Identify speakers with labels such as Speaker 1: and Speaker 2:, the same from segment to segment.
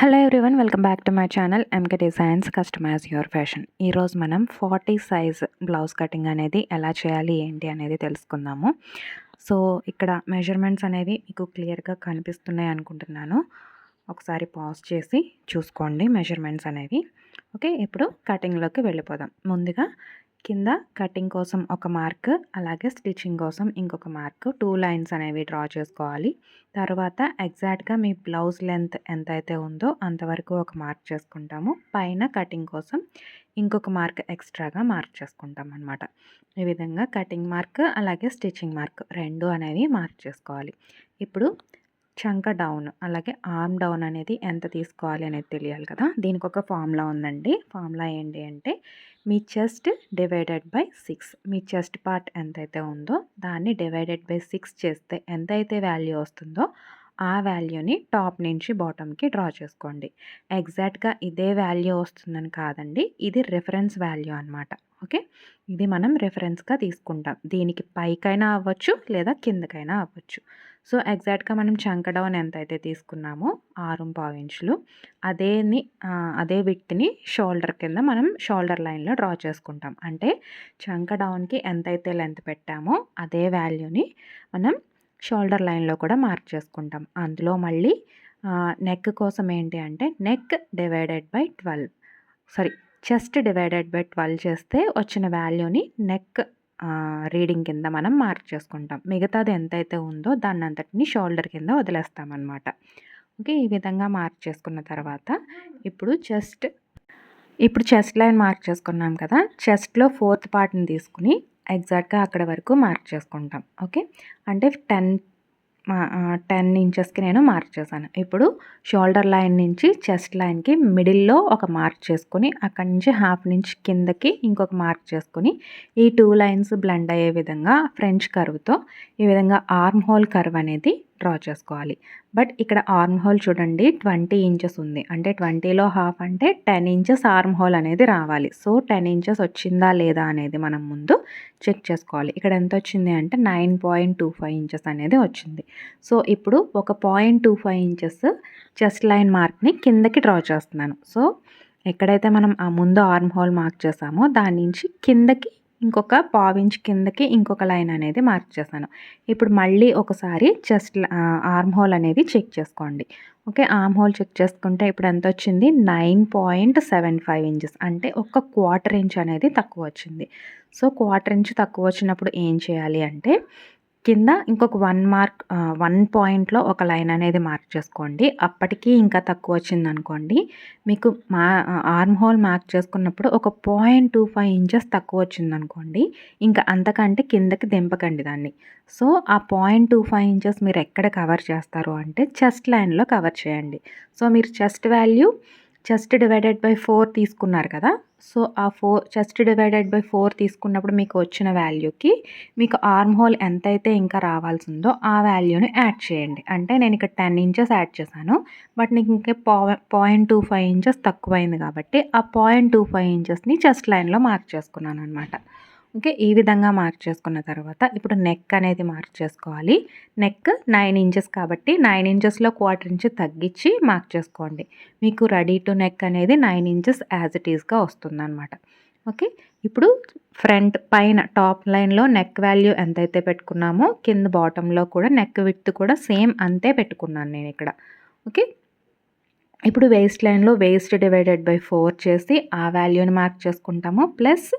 Speaker 1: Hello everyone welcome back to my channel MK designs customize your fashion ఈరోజు మనం forty size blouse cutting అనేది ఎలా చేయాలి ఏంటి అనేది తెలుసుకుందాము. సో ఇక్కడ మెజర్మెంట్స్ అనేవి మీకు క్లియర్గా కనిపిస్తున్నాయి అనుకుంటున్నాను. ఒకసారి పాజ్ చేసి చూసుకోండి మెజర్మెంట్స్ అనేవి. ఓకే ఇప్పుడు కటింగ్లోకి వెళ్ళిపోదాం. ముందుగా కింద కటింగ్ కోసం ఒక మార్క్ అలాగే స్టిచ్చింగ్ కోసం ఇంకొక మార్క్. టూ లైన్స్ అనేవి డ్రా చేసుకోవాలి. తర్వాత ఎగ్జాక్ట్గా మీ బ్లౌజ్ లెంత్ ఎంత అయితే ఉందో అంతవరకు ఒక మార్క్ చేసుకుంటాము. పైన కటింగ్ కోసం ఇంకొక మార్క్ ఎక్స్ట్రాగా మార్క్ చేసుకుంటాం అనమాట ఈ విధంగా కటింగ్ మార్క్ అలాగే స్టిచ్చింగ్ మార్క్ రెండు అనేవి మార్క్ చేసుకోవాలి. ఇప్పుడు చంక డౌన్ అలాగే ఆర్మ్ డౌన్ అనేది ఎంత తీసుకోవాలి అనేది తెలియాలి కదా? దీనికి ఒక ఫార్ములా ఉందండి. ఫార్ములా ఏంటి అంటే మీ చెస్ట్ డివైడెడ్ బై సిక్స్. మీ చెస్ట్ పార్ట్ ఎంతైతే ఉందో దాన్ని డివైడెడ్ బై సిక్స్ చేస్తే ఎంతైతే వాల్యూ వస్తుందో ఆ వాల్యూని టాప్ నుంచి బాటమ్కి డ్రా చేసుకోండి. ఎగ్జాక్ట్గా ఇదే వాల్యూ వస్తుందని కాదండి ఇది రిఫరెన్స్ వాల్యూ అనమాట ఓకే? ఇది మనం రిఫరెన్స్గా తీసుకుంటాం. దీనికి పైకైనా అవ్వచ్చు లేదా కిందకైనా అవ్వచ్చు. సో ఎగ్జాక్ట్గా మనం చంకడౌన్ ఎంత అయితే తీసుకున్నామో ఆరు ఇంచులు అదేని అదే విట్ని షోల్డర్ కింద మనం షోల్డర్ లైన్లో డ్రా చేసుకుంటాం. అంటే చంకడౌన్కి ఎంతైతే లెంత్ పెట్టామో అదే వాల్యూని మనం షోల్డర్ లైన్లో కూడా మార్క్ చేసుకుంటాం. అందులో మళ్ళీ నెక్ కోసం ఏంటి అంటే neck divided by twelve. Sorry chest divided by twelve చేస్తే వచ్చిన వాల్యూని నెక్ రీడింగ్ కింద మనం మార్క్ చేసుకుంటాం. మిగతాది ఎంతైతే ఉందో దాన్ని అంతటిని షోల్డర్ కింద వదిలేస్తామన్నమాట. ఓకే ఈ విధంగా మార్క్ చేసుకున్న తర్వాత ఇప్పుడు చెస్ట్ ఇప్పుడు చెస్ట్ లైన్ మార్క్ చేసుకున్నాం కదా చెస్ట్లో ఫోర్త్ పార్ట్ని తీసుకుని ఎగ్జాక్ట్గా అక్కడ వరకు మార్క్ చేసుకుంటాం. ఓకే అంటే టెన్ టెన్ ఇంచెస్కి నేను మార్క్ చేశాను. ఇప్పుడు షోల్డర్ లైన్ నుంచి చెస్ట్ లైన్కి మిడిల్లో ఒక మార్క్ చేసుకొని అక్కడి నుంచి హాఫ్ నుంచి కిందకి ఇంకొక మార్క్ చేసుకొని ఈ టూ లైన్స్ బ్లెండ్ అయ్యే విధంగా ఫ్రెంచ్ కర్వ్తో ఈ విధంగా ఆర్మ్ హోల్ కర్వ్ అనేది డ్రా చేసుకోవాలి. బట్ ఇక్కడ ఆర్మ్ హోల్ చూడండి ట్వంటీ ఇంచెస్ ఉంది. అంటే ట్వంటీలో హాఫ్ అంటే టెన్ ఇంచెస్ ఆర్మ్ హోల్ అనేది రావాలి. సో టెన్ ఇంచెస్ వచ్చిందా లేదా అనేది మనం ముందు చెక్ చేసుకోవాలి. ఇక్కడ ఎంత వచ్చింది అంటే nine point two five inches అనేది వచ్చింది. సో ఇప్పుడు ఒక point two five inches chest line మార్క్ని కిందకి డ్రా చేస్తున్నాను. సో ఎక్కడైతే మనం ఆ ముందు ఆర్మ్ హోల్ మార్క్ చేసామో దాని నుంచి కిందకి ఇంకొక పావించ్ కిందకి ఇంకొక లైన్ అనేది మార్క్ చేశాను ఇప్పుడు మళ్ళీ ఒకసారి చెస్ట్ ఆర్మ్ హోల్ అనేది చెక్ చేసుకోండి. ఓకే ఆర్మ్ హోల్ చెక్ చేసుకుంటే ఇప్పుడు ఎంత వచ్చింది? Nine point seven five inches. అంటే ఒక క్వార్టర్ ఇంచ్ అనేది తక్కువ వచ్చింది. సో క్వార్టర్ ఇంచ్ తక్కువ వచ్చినప్పుడు ఏం చేయాలి అంటే కింద ఇంకొక వన్ మార్క్ వన్ పాయింట్లో ఒక లైన్ అనేది మార్క్ చేసుకోండి. అప్పటికి ఇంకా తక్కువ వచ్చింది అనుకోండి. మీకు మా ఆర్మ్ హోల్ మార్క్ చేసుకున్నప్పుడు ఒక పాయింట్ టూ ఫైవ్ ఇంచెస్ తక్కువ వచ్చింది అనుకోండి. ఇంకా అంతకంటే కిందకి దింపకండి దాన్ని. సో ఆ పాయింట్ టూ ఫైవ్ ఇంచెస్ మీరు ఎక్కడ కవర్ చేస్తారు అంటే చెస్ట్ లైన్లో కవర్ చేయండి. సో మీరు chest value chest divided by four తీసుకున్నారు కదా? సో ఆ four chest divided by four తీసుకున్నప్పుడు మీకు వచ్చిన వాల్యూకి మీకు ఆర్మ్ హోల్ ఎంతైతే ఇంకా రావాల్సి ఉందో ఆ వాల్యూని యాడ్ చేయండి. అంటే నేను ఇక్కడ టెన్ ఇంచెస్ యాడ్ చేశాను బట్ నీకు ఇంకా పాయింట్ టూ ఫైవ్ ఇంచెస్ తక్కువైంది కాబట్టి ఆ పాయింట్ టూ ఫైవ్ ఇంచెస్ని చెస్ట్ లైన్లో మార్క్ చేసుకున్నాను అనమాట ఓకే ఈ విధంగా మార్క్ చేసుకున్న తర్వాత ఇప్పుడు నెక్ అనేది మార్క్ చేసుకోవాలి. నెక్ నైన్ ఇంచెస్ కాబట్టి నైన్ ఇంచెస్లో క్వార్టర్ ఇంచ్ తగ్గించి మార్క్ చేసుకోండి. మీకు రెడీ టు నెక్ అనేది నైన్ ఇంచెస్ యాజ్ ఇట్ ఈస్గా వస్తుందన్నమాట. ఓకే ఇప్పుడు ఫ్రంట్ పైన టాప్ లైన్లో నెక్ వాల్యూ ఎంతైతే పెట్టుకున్నామో కింద బాటంలో కూడా నెక్ విత్ కూడా సేమ్ అంతే పెట్టుకున్నాను నేను ఇక్కడ. ఓకే ఇప్పుడు వేస్ట్ లైన్లో వేస్ట్ డివైడెడ్ బై ఫోర్ చేసి ఆ వాల్యూని మార్క్ చేసుకుంటాము. ప్లస్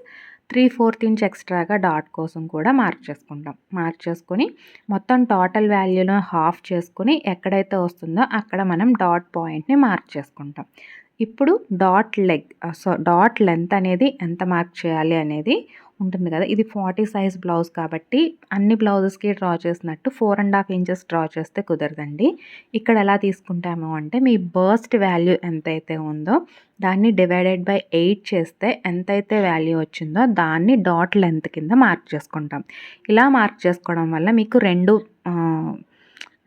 Speaker 1: త్రీ ఫోర్త్ ఇంచ్ ఎక్స్ట్రాగా డాట్ కోసం కూడా మార్క్ చేసుకుంటాం. మార్క్ చేసుకొని మొత్తం టోటల్ వాల్యూను హాఫ్ చేసుకుని ఎక్కడైతే వస్తుందో అక్కడ మనం డాట్ పాయింట్ని మార్క్ చేసుకుంటాం. ఇప్పుడు dot leg so dot length అనేది ఎంత మార్క్ చేయాలి అనేది ఉంటుంది కదా? ఇది ఫార్టీ సైజ్ బ్లౌజ్ కాబట్టి అన్ని బ్లౌజెస్కి డ్రా చేసినట్టు four and half inches draw చేస్తే కుదరదండి. ఇక్కడ ఎలా తీసుకుంటాము అంటే మీ బర్స్ట్ వాల్యూ ఎంతైతే ఉందో దాన్ని డివైడెడ్ బై ఎయిట్ చేస్తే ఎంతైతే వాల్యూ వచ్చిందో దాన్ని డాట్ లెంత్ కింద మార్క్ చేసుకుంటాం. ఇలా మార్క్ చేసుకోవడం వల్ల మీకు రెండు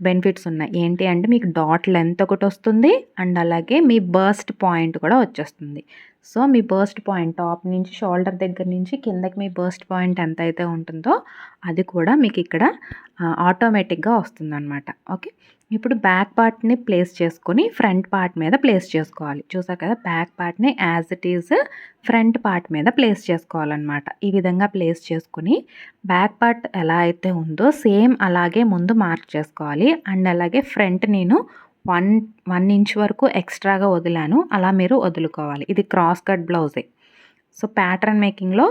Speaker 1: బెనిఫిట్స్ ఉన్నాయి. ఏంటి అంటే మీకు డాట్ లెంత్ ఒకటి వస్తుంది అండ్ అలాగే మీ బర్స్ట్ పాయింట్ కూడా వచ్చేస్తుంది. సో మీ బర్స్ట్ పాయింట్ టాప్ నుంచి షోల్డర్ దగ్గర నుంచి కిందకి మీ బర్స్ట్ పాయింట్ ఎంత అయితే ఉంటుందో అది కూడా మీకు ఇక్కడ ఆటోమేటిక్గా వస్తుందన్నమాట. ఓకే? ఇప్పుడు బ్యాక్ పార్ట్ని ప్లేస్ చేసుకొని ఫ్రంట్ పార్ట్ మీద ప్లేస్ చేసుకోవాలి. చూసారు కదా బ్యాక్ పార్ట్ని as it is front part మీద ప్లేస్ చేసుకోవాలన్నమాట. ఈ విధంగా ప్లేస్ చేసుకుని బ్యాక్ పార్ట్ ఎలా అయితే ఉందో సేమ్ అలాగే ముందు మార్క్ చేసుకోవాలి. అండ్ అలాగే ఫ్రంట్ నేను వన్ వన్ ఇంచ్ వరకు ఎక్స్ట్రాగా వదిలాను. అలా మీరు వదులుకోవాలి. ఇది క్రాస్ కట్ బ్లౌజే. సో ప్యాటర్న్ మేకింగ్లో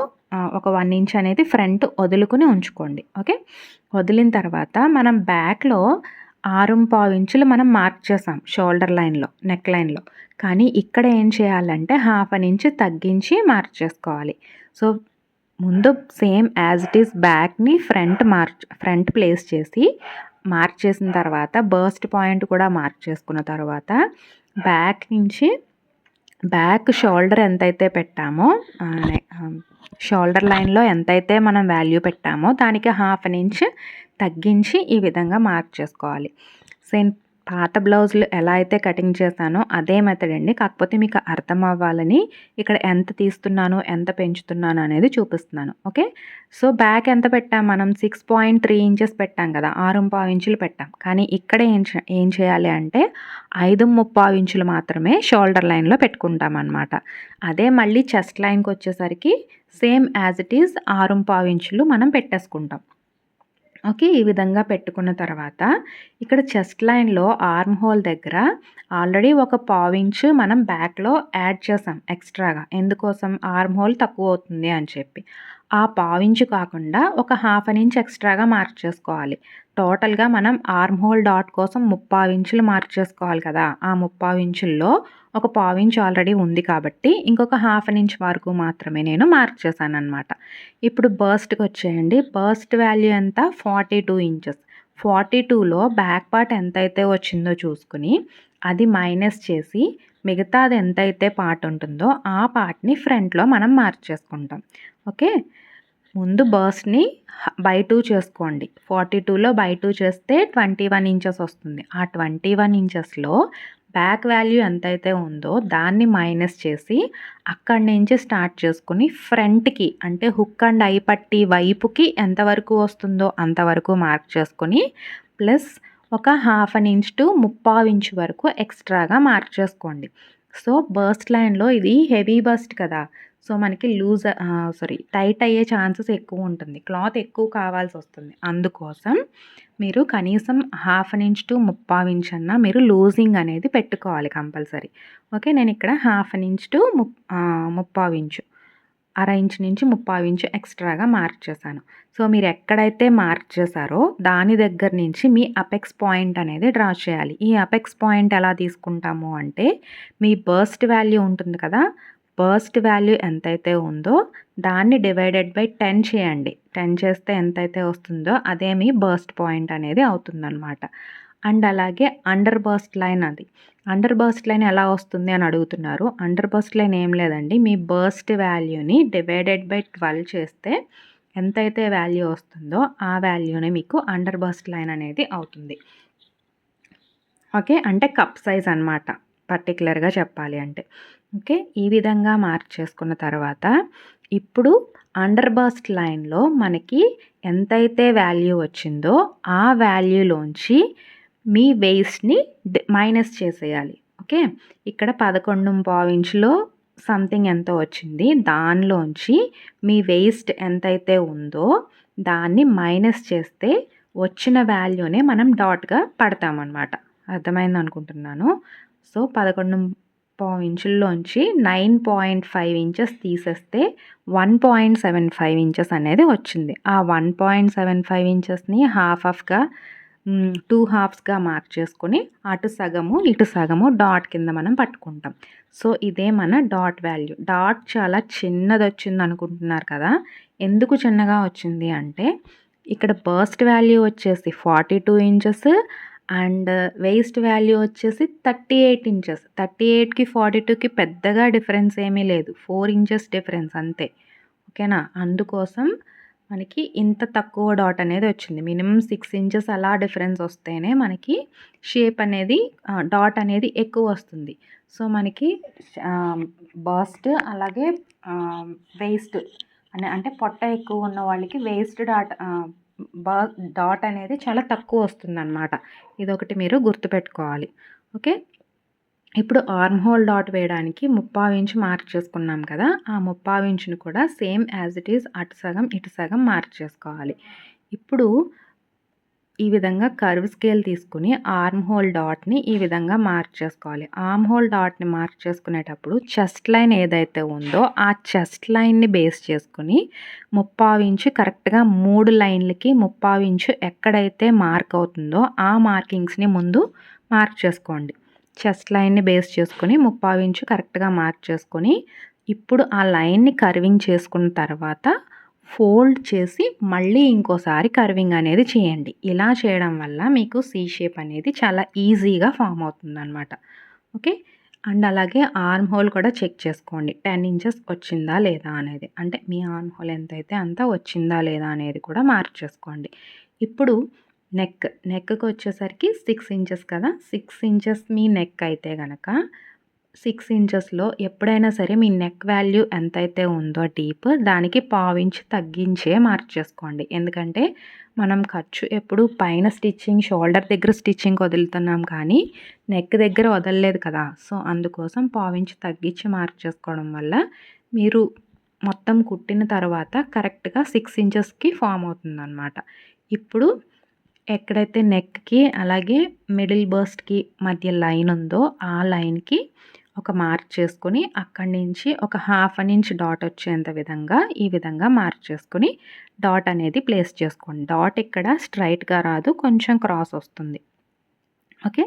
Speaker 1: ఒక వన్ ఇంచ్ అనేది ఫ్రంట్ వదులుకుని ఉంచుకోండి. ఓకే? వదిలిన తర్వాత మనం బ్యాక్లో ఆరుంపావు ఇంచులు మనం మార్క్ చేసాం షోల్డర్ లైన్లో నెక్ లైన్లో. కానీ ఇక్కడ ఏం చేయాలంటే హాఫ్ అన్ ఇంచ్ తగ్గించి మార్క్ చేసుకోవాలి. సో ముందు సేమ్ యాజ్ ఇట్ ఈస్ బ్యాక్ని ఫ్రంట్ మార్చ్ ఫ్రంట్ ప్లేస్ చేసి మార్క్ చేసిన తర్వాత బర్స్ట్ పాయింట్ కూడా మార్క్ చేసుకున్న తర్వాత బ్యాక్ నుంచి బ్యాక్ షోల్డర్ ఎంతైతే పెట్టామో షోల్డర్ లైన్లో ఎంతైతే మనం వాల్యూ పెట్టామో దానికి హాఫ్ అన్ ఇంచ్ తగ్గించి ఈ విధంగా మార్క్ చేసుకోవాలి. సేమ్ పాత బ్లౌజులు ఎలా అయితే కటింగ్ చేశానో అదే మెథడ్ అండి. కాకపోతే మీకు అర్థం అవ్వాలని ఇక్కడ ఎంత తీస్తున్నాను ఎంత పెంచుతున్నాను అనేది చూపిస్తున్నాను. ఓకే? సో బ్యాక్ ఎంత పెట్టాం మనం? సిక్స్ పాయింట్ త్రీ ఇంచెస్ పెట్టాం కదా ఆరు పావు ఇంచులు పెట్టాం. కానీ ఇక్కడ ఏం ఏం చేయాలి అంటే ఐదు ముప్పావు ఇంచులు మాత్రమే షోల్డర్ లైన్లో పెట్టుకుంటాం అనమాట అదే మళ్ళీ చెస్ట్ లైన్కి వచ్చేసరికి సేమ్ యాజ్ ఇట్ ఈజ్ ఆరు పావు ఇంచులు మనం పెట్టేసుకుంటాం. ఓకే ఈ విధంగా పెట్టుకున్న తర్వాత ఇక్కడ చెస్ట్ లైన్లో ఆర్మ్ హోల్ దగ్గర ఆల్రెడీ ఒక పావించ్ మనం బ్యాక్లో యాడ్ చేసాం ఎక్స్ట్రాగా. ఎందుకోసం? ఆర్మ్ హోల్ తక్కువ అవుతుంది అని చెప్పి. ఆ పావించు కాకుండా ఒక హాఫ్ అన్ ఇంచ్ ఎక్స్ట్రాగా మార్క్ చేసుకోవాలి. టోటల్గా మనం ఆర్మ్ హోల్ డాట్ కోసం ముప్పావించులు మార్క్ చేసుకోవాలి కదా. ఆ ముప్పావించుల్లో ఒక పావు ఆల్రెడీ ఉంది కాబట్టి ఇంకొక హాఫ్ అన్ ఇంచ్ వరకు మాత్రమే నేను మార్క్ చేశాను అనమాట ఇప్పుడు బర్స్ట్కి వచ్చేయండి. బర్స్ట్ వాల్యూ ఎంత? Forty two inches. ఫార్టీ టూలో బ్యాక్ పార్ట్ ఎంతైతే వచ్చిందో చూసుకుని అది మైనస్ చేసి మిగతాది ఎంతైతే పార్ట్ ఉంటుందో ఆ పార్ట్ని ఫ్రంట్లో మనం మార్క్ చేసుకుంటాం. ఓకే? ముందు బర్స్ని బై టూ చేసుకోండి. ఫార్టీ టూలో బై టూ చేస్తే ట్వంటీ వన్ ఇంచెస్ వస్తుంది. ఆ ట్వంటీ వన్ ఇంచెస్లో బ్యాక్ వాల్యూ ఎంతైతే ఉందో దాన్ని మైనస్ చేసి అక్కడి నుంచి స్టార్ట్ చేసుకుని ఫ్రంట్కి అంటే హుక్ అండ్ ఐ పట్టి వైపుకి ఎంతవరకు వస్తుందో అంతవరకు మార్క్ చేసుకొని ప్లస్ ఒక హాఫ్ అన్ ఇంచ్ టు ముప్పావు ఇంచ్ వరకు ఎక్స్ట్రాగా మార్క్ చేసుకోండి. సో బర్స్ట్ లైన్లో ఇది హెవీ బస్ట్ కదా. సో మనకి లూజ్ సారీ టైట్ అయ్యే ఛాన్సెస్ ఎక్కువ ఉంటుంది. క్లాత్ ఎక్కువ కావాల్సి వస్తుంది. అందుకోసం మీరు కనీసం హాఫ్ అన్ ఇంచ్ టు ముప్పావు ఇంచ్ అన్న మీరు లూజింగ్ అనేది పెట్టుకోవాలి కంపల్సరీ. ఓకే నేను ఇక్కడ హాఫ్ అన్ ఇంచ్ టు ముప్ ముప్పావు ఇంచు. అర ఇంచ్ నుంచి ముప్పావు ఇంచు ఎక్స్ట్రాగా మార్క్ చేశాను. సో మీరు ఎక్కడైతే మార్క్ చేశారో దాని దగ్గర నుంచి మీ అపెక్స్ పాయింట్ అనేది డ్రా చేయాలి. ఈ అపెక్స్ పాయింట్ ఎలా తీసుకుంటాము అంటే మీ బర్స్ట్ వాల్యూ ఉంటుంది కదా బర్స్ట్ వాల్యూ ఎంతైతే ఉందో దాన్ని డివైడెడ్ బై టెన్ చేయండి. టెన్ చేస్తే ఎంతైతే వస్తుందో అదే మీ బర్స్ట్ పాయింట్ అనేది అవుతుందన్నమాట. అండ్ అలాగే అండర్ బర్స్ట్ లైన్ అది. అండర్ బర్స్ట్ లైన్ ఎలా వస్తుంది అని అడుగుతున్నారు. అండర్ బర్స్ట్ లైన్ ఏం లేదండి. మీ బర్స్ట్ వాల్యూని డివైడెడ్ బై ట్వెల్వ్ చేస్తే ఎంతైతే వాల్యూ వస్తుందో ఆ వాల్యూనే మీకు అండర్ బర్స్ట్ లైన్ అనేది అవుతుంది. ఓకే? అంటే కప్ సైజ్ అనమాట పర్టికులర్గా చెప్పాలి అంటే. ఓకే? ఈ విధంగా మార్క్ చేసుకున్న తర్వాత ఇప్పుడు అండర్ బర్స్ట్ లైన్లో మనకి ఎంతైతే వాల్యూ వచ్చిందో ఆ వాల్యూలోంచి మీ వేస్ట్ని మైనస్ చేసేయాలి. ఓకే? ఇక్కడ పదకొండు పావించులో సంథింగ్ ఎంత వచ్చింది. దానిలోంచి మీ వేస్ట్ ఎంతైతే ఉందో దాన్ని మైనస్ చేస్తే వచ్చిన వాల్యూనే మనం డాట్గా పడతామన్నమాట. అర్థమైంది అనుకుంటున్నాను? సో పదకొండు పావు ఇంచుల్లోంచి నైన్ పాయింట్ ఫైవ్ ఇంచెస్ తీసేస్తే one point seven five inches అనేది వచ్చింది. ఆ వన్ పాయింట్ సెవెన్ ఫైవ్ ఇంచెస్ని హాఫ్ ఆఫ్గా టూ హాఫ్స్గా మార్క్ చేసుకొని అటు సగము ఇటు సగము డాట్ కింద మనం పట్టుకుంటాం. సో ఇదే మన డాట్ వాల్యూ. డాట్ చాలా చిన్నది వచ్చింది అనుకుంటున్నారు కదా? ఎందుకు చిన్నగా వచ్చింది అంటే ఇక్కడ బర్స్ట్ వాల్యూ వచ్చేసి forty two inches and waist value వచ్చేసి థర్టీ ఎయిట్ ఇంచెస్. థర్టీ ఎయిట్కి ఫార్టీ టూకి పెద్దగా డిఫరెన్స్ ఏమీ లేదు. ఫోర్ ఇంచెస్ డిఫరెన్స్ అంతే. ఓకేనా? అందుకోసం మనకి ఇంత తక్కువ డాట్ అనేది వచ్చింది. మినిమం సిక్స్ ఇంచెస్ అలా డిఫరెన్స్ వస్తేనే మనకి షేప్ అనేది డాట్ అనేది ఎక్కువ వస్తుంది. సో మనకి బస్ట్ అలాగే వేస్ట్ అనే అంటే పొట్ట ఎక్కువ ఉన్న వాళ్ళకి వేస్ట్ డాట్ బా డాట్ అనేది చాలా తక్కువ వస్తుందన్నమాట. ఇదొకటి మీరు గుర్తుపెట్టుకోవాలి. ఓకే? ఇప్పుడు ఆర్మ్ హోల్ డాట్ వేయడానికి ముప్పావు ఇంచు మార్క్ చేసుకున్నాం కదా ఆ ముప్పావు ఇంచును కూడా సేమ్ యాజ్ ఇట్ ఈస్ అటు సగం ఇటు సగం మార్క్ చేసుకోవాలి. ఇప్పుడు ఈ విధంగా కర్వ్ స్కేల్ తీసుకుని ఆర్మ్ హోల్ డాట్ని ఈ విధంగా మార్క్ చేసుకోవాలి. ఆర్మ్ హోల్ డాట్ని మార్క్ చేసుకునేటప్పుడు చెస్ట్ లైన్ ఏదైతే ఉందో ఆ చెస్ట్ లైన్ని బేస్ చేసుకుని ముప్పావు ఇంచు కరెక్ట్గా మూడు లైన్లకి ముప్పావు ఇంచు ఎక్కడైతే మార్క్ అవుతుందో ఆ మార్కింగ్స్ని ముందు మార్క్ చేసుకోండి. చెస్ట్ లైన్ని బేస్ చేసుకొని ముప్పావు ఇంచు కరెక్ట్గా మార్క్ చేసుకొని ఇప్పుడు ఆ లైన్ని కర్వింగ్ చేసుకున్న తర్వాత ఫోల్డ్ చేసి మళ్ళీ ఇంకోసారి కర్వింగ్ అనేది చేయండి. ఇలా చేయడం వల్ల మీకు సీ షేప్ అనేది చాలా ఈజీగా ఫామ్ అవుతుందన్నమాట. ఓకే? అండ్ అలాగే ఆర్మ్ హోల్ కూడా చెక్ చేసుకోండి. టెన్ ఇంచెస్ వచ్చిందా లేదా అనేది. అంటే మీ ఆర్మ్ హోల్ ఎంతైతే అంత వచ్చిందా లేదా అనేది కూడా మార్క్ చేసుకోండి. ఇప్పుడు నెక్ నెక్కి వచ్చేసరికి సిక్స్ ఇంచెస్ కదా? సిక్స్ ఇంచెస్ మీ నెక్ అయితే కనుక సిక్స్ ఇంచెస్లో ఎప్పుడైనా సరే మీ నెక్ వాల్యూ ఎంతైతే ఉందో డీప్ దానికి పావించి తగ్గించే మార్క్ చేసుకోండి. ఎందుకంటే మనం ఖర్చు ఎప్పుడు పైన స్టిచ్చింగ్ షోల్డర్ దగ్గర స్టిచ్చింగ్ వదులుతున్నాం కానీ నెక్ దగ్గర వదలలేదు కదా? సో అందుకోసం పావించి తగ్గించి మార్క్ చేసుకోవడం వల్ల మీరు మొత్తం కుట్టిన తర్వాత కరెక్ట్గా సిక్స్ ఇంచెస్కి ఫామ్ అవుతుందన్నమాట. ఇప్పుడు ఎక్కడైతే నెక్కి అలాగే మిడిల్ బర్స్ట్కి మధ్య లైన్ ఉందో ఆ లైన్కి ఒక మార్క్ చేసుకొని అక్కడి నుంచి ఒక హాఫ్ అన్ ఇంచ్ డాట్ వచ్చేంత విధంగా ఈ విధంగా మార్క్ చేసుకొని డాట్ అనేది ప్లేస్ చేసుకోండి. డాట్ ఇక్కడ స్ట్రైట్గా రాదు కొంచెం క్రాస్ వస్తుంది. ఓకే?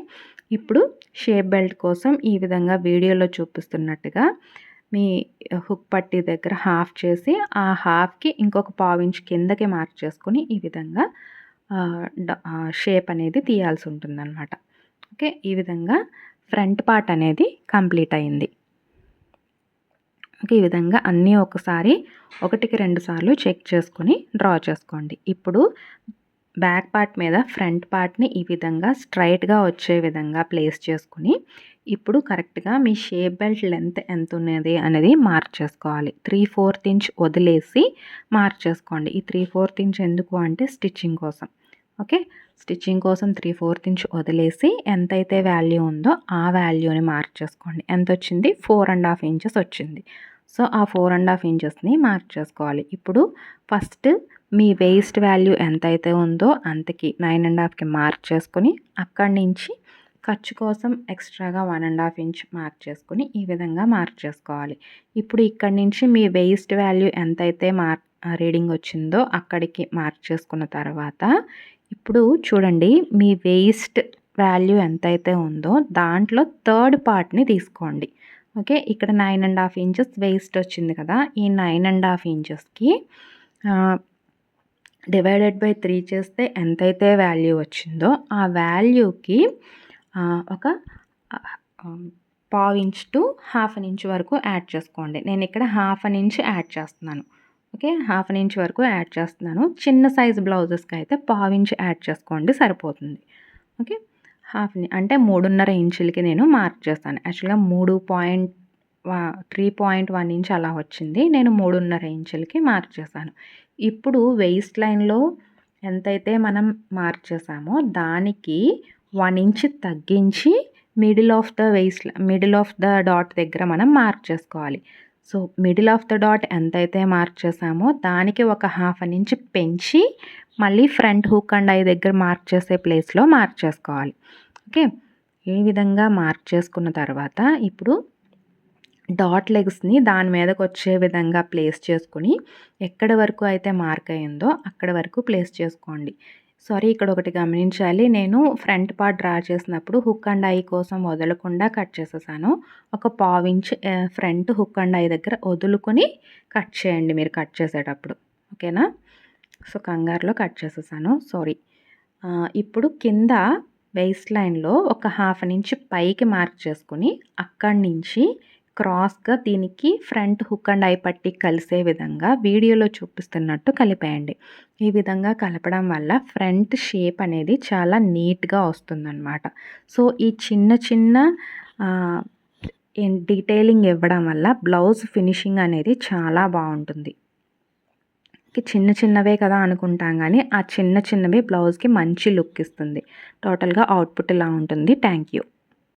Speaker 1: ఇప్పుడు షేప్ బెల్ట్ కోసం ఈ విధంగా వీడియోలో చూపిస్తున్నట్టుగా మీ హుక్ పట్టి దగ్గర హాఫ్ చేసి ఆ హాఫ్కి ఇంకొక పావు ఇంచ్ కిందకి మార్క్ చేసుకొని ఈ విధంగా షేప్ అనేది తీయాల్సి ఉంటుందన్నమాట. ఓకే ఈ విధంగా ఫ్రంట్ పార్ట్ అనేది కంప్లీట్ అయింది. ఓకే ఈ విధంగా అన్నీ ఒకసారి ఒకటికి రెండు సార్లు చెక్ చేసుకొని డ్రా చేసుకోండి. ఇప్పుడు బ్యాక్ పార్ట్ మీద ఫ్రంట్ పార్ట్ని ఈ విధంగా స్ట్రైట్గా వచ్చే విధంగా ప్లేస్ చేసుకుని ఇప్పుడు కరెక్ట్గా మీ షేప్ బెల్ట్ లెంత్ ఎంత ఉన్నది అనేది మార్క్ చేసుకోవాలి. త్రీ ఫోర్త్ ఇంచ్ వదిలేసి మార్క్ చేసుకోండి. ఈ త్రీ ఫోర్త్ ఇంచ్ ఎందుకు అంటే స్టిచ్చింగ్ కోసం. ఓకే? స్టిచ్చింగ్ కోసం త్రీ ఫోర్త్ ఇంచ్ వదిలేసి ఎంతైతే వాల్యూ ఉందో ఆ వాల్యూని మార్క్ చేసుకోండి. ఎంత వచ్చింది? ఫోర్ అండ్ హాఫ్ ఇంచెస్ వచ్చింది. సో ఆ ఫోర్ అండ్ హాఫ్ ఇంచెస్ని మార్క్ చేసుకోవాలి. ఇప్పుడు ఫస్ట్ మీ వేస్ట్ వాల్యూ ఎంతైతే ఉందో అంతకి నైన్ అండ్ హాఫ్కి మార్క్ చేసుకొని అక్కడి నుంచి ఖర్చు కోసం ఎక్స్ట్రాగా one and half inch mark చేసుకొని ఈ విధంగా మార్క్ చేసుకోవాలి. ఇప్పుడు ఇక్కడి నుంచి మీ వేస్ట్ వాల్యూ ఎంతైతే మార్క్ రీడింగ్ వచ్చిందో అక్కడికి మార్క్ చేసుకున్న తర్వాత ఇప్పుడు చూడండి మీ వేస్ట్ వాల్యూ అయితే ఉందో దాంట్లో థర్డ్ పార్ట్ని తీసుకోండి. ఓకే ఇక్కడ nine and half inches waist వచ్చింది కదా ఈ నైన్ అండ్ హాఫ్ ఇంచెస్కి డివైడెడ్ బై త్రీ చేస్తే ఎంతైతే వాల్యూ వచ్చిందో ఆ వాల్యూకి ఒక పావు inch to half an inch వరకు యాడ్ చేసుకోండి. నేను ఇక్కడ హాఫ్ అన్ ఇంచ్ యాడ్ చేస్తున్నాను. ఓకే హాఫ్ అన్ ఇంచ్ వరకు యాడ్ చేస్తున్నాను. చిన్న సైజ్ బ్లౌజెస్కి అయితే పావు ఇంచ్ యాడ్ చేసుకోండి సరిపోతుంది. ఓకే హాఫ్ అంటే మూడున్నర ఇంచులకి నేను మార్క్ చేస్తాను. యాక్చువల్గా మూడు point three point one inch అలా వచ్చింది. నేను మూడున్నర ఇంచులకి మార్క్ చేశాను. ఇప్పుడు వెయిస్ట్ లైన్లో ఎంతైతే మనం మార్క్ చేసామో దానికి వన్ ఇంచ్ తగ్గించి middle of the waist middle of the dot దగ్గర మనం మార్క్ చేసుకోవాలి. So middle of the dot ఎంతైతే మార్క్ చేసామో దానికి ఒక హాఫ్ అన్ ఇంచ్ పెంచి మళ్ళీ ఫ్రంట్ హుక్ అండ్ ఐ దగ్గర మార్క్ చేసే ప్లేస్లో మార్క్ చేసుకోవాలి. ఓకే ఈ విధంగా మార్క్ చేసుకున్న తర్వాత ఇప్పుడు డాట్ లెగ్స్ని దాని మీదకి వచ్చే విధంగా ప్లేస్ చేసుకుని ఎక్కడి వరకు అయితే మార్క్ అయిందో అక్కడ వరకు ప్లేస్ చేసుకోండి. సారీ ఇక్కడ ఒకటి గమనించాలి. నేను ఫ్రంట్ పార్ట్ డ్రా చేసినప్పుడు హుక్ అండ్ ఐ కోసం వదలకుండా కట్ చేసేసాను. ఒక పావించ్ ఫ్రంట్ హుక్ అండ్ ఐ దగ్గర వదులుకొని కట్ చేయండి మీరు కట్ చేసేటప్పుడు. ఓకేనా? సో కంగారులో కట్ చేసేసాను. సారీ. ఇప్పుడు కింద వేస్ట్ లైన్లో ఒక హాఫ్ నుంచి పైకి మార్క్ చేసుకుని అక్కడి నుంచి క్రాస్గా దీనికి ఫ్రంట్ హుక్ అండ్ ఐ పట్టి కలిసే విధంగా వీడియోలో చూపిస్తున్నట్టు కలిపేయండి. ఈ విధంగా కలపడం వల్ల ఫ్రంట్ షేప్ అనేది చాలా నీట్గా వస్తుందన్నమాట. సో ఈ చిన్న చిన్న డీటెయిలింగ్ ఇవ్వడం వల్ల బ్లౌజ్ ఫినిషింగ్ అనేది చాలా బాగుంటుంది. చిన్న చిన్నవే కదా అనుకుంటాం కానీ ఆ చిన్న చిన్నవి బ్లౌజ్కి మంచి లుక్ ఇస్తుంది. టోటల్గా అవుట్పుట్ ఇలా ఉంటుంది. Thank you.